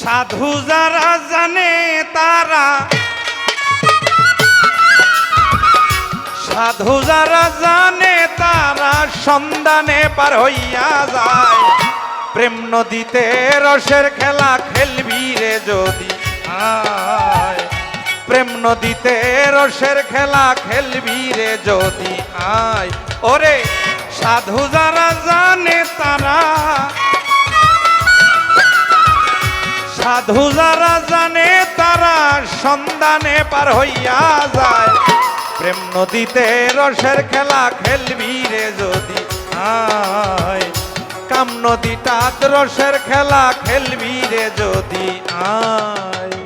সাধু যারা জানে তারা। সাধু যারা জানে তারা সন্ধানে পার হইয়া যায়। প্রেম নদীতে রসের খেলা খেলবি রে যদি আয়। প্রেম নদীতে রসের খেলা খেলবি রে যদি আয়। ওরে সাধু যারা জানে তারা সাধু যারা জানে তারা সন্ধানে পার হইয়া যায়। প্রেম নদীতে রসের খেলা খেলবি রে যদি আয়। কাম নদীটা রসের খেলা খেলবি রে যদি আয়।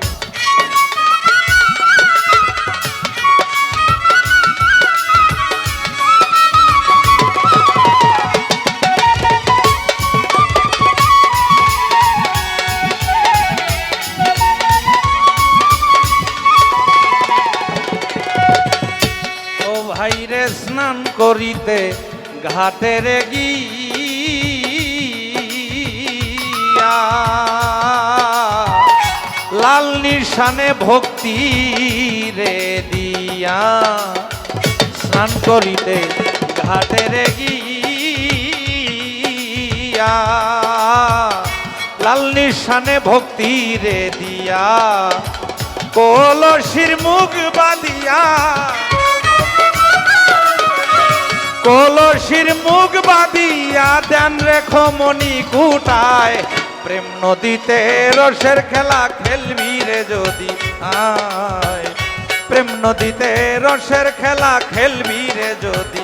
করিতে ঘাটের গিয়া। লাল নিশানে ভক্তি রে দিয়া। স্নান করিতে ঘাটের গিয়া। লাল নিশানে ভক্তি রে দিয়া। কলসির মুখ বাঁধিয়া কলসির মুখ বাঁধিয়া দেন রেখো মনি কুটায়। প্রেম নদীতে রসের খেলা খেলবি রে যদি আয়। প্রেম নদীতে রসের খেলা খেলবি রে যদি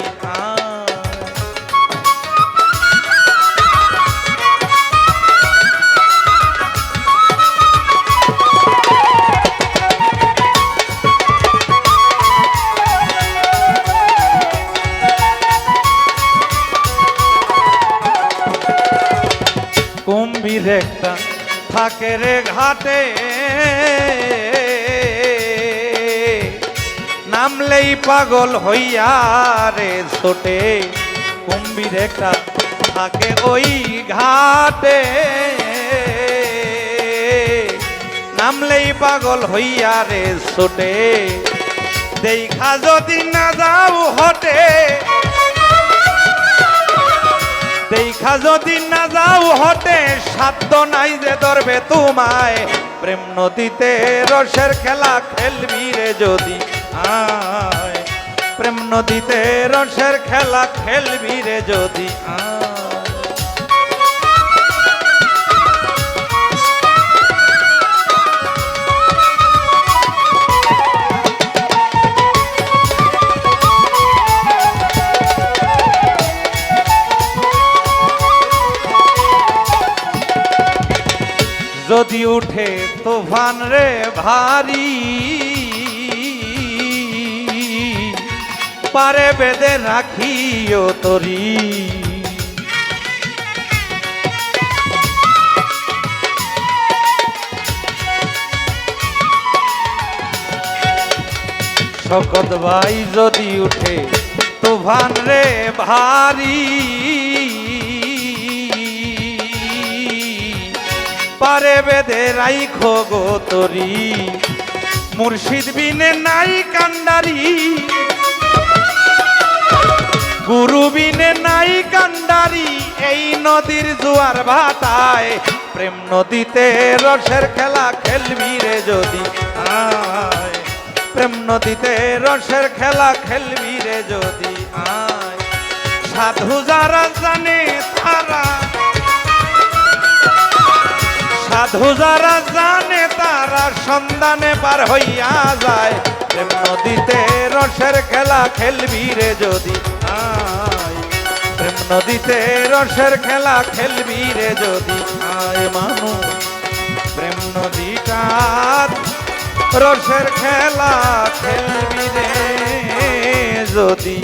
থাকে রে ঘাটে। নামলেই পাগল হইয়া রে ছোটে। কুম্ভীর একটা থাকে ওই ঘাটে। নামলেই পাগল হইয়া রে ছোটে। দেখা যদি না যাও হটে দেখা যদি না যাও হটে, সাধ্য নাই যে ধরবে তোমায়। প্রেম নদীতে রসের খেলা খেলবি রে যদি প্রেম নদীতে রসের খেলা খেলবি রে যদি আয়। যদি উঠে তুফান রে ভারী, পারে বেদে রাখিও তরি। শকত ভাই যদি উঠে তুফান রে ভারী পারে বেদে রাইখো গো তরি। মুর্শিদ বিনে নাই কান্ডারি। গুরু বিনে নাই কান্ডারি, এই নদীর জোয়ার ভাটায়। প্রেম নদীতে রসের খেলা খেলবি রে যদি আয়। প্রেম নদীতে রসের খেলা খেলবি রে যদি আয়। সাধু যারা জানে তারা সাধু যারা জানে তারা সন্ধানে পার হইয়া যায়। প্রেম নদীতে রসের খেলা খেলবি রে যদি প্রেম নদীতে রসের খেলা খেলবি রে যদি আয় মানুষ। প্রেম নদীটা রসের খেলা খেলবি রে যদি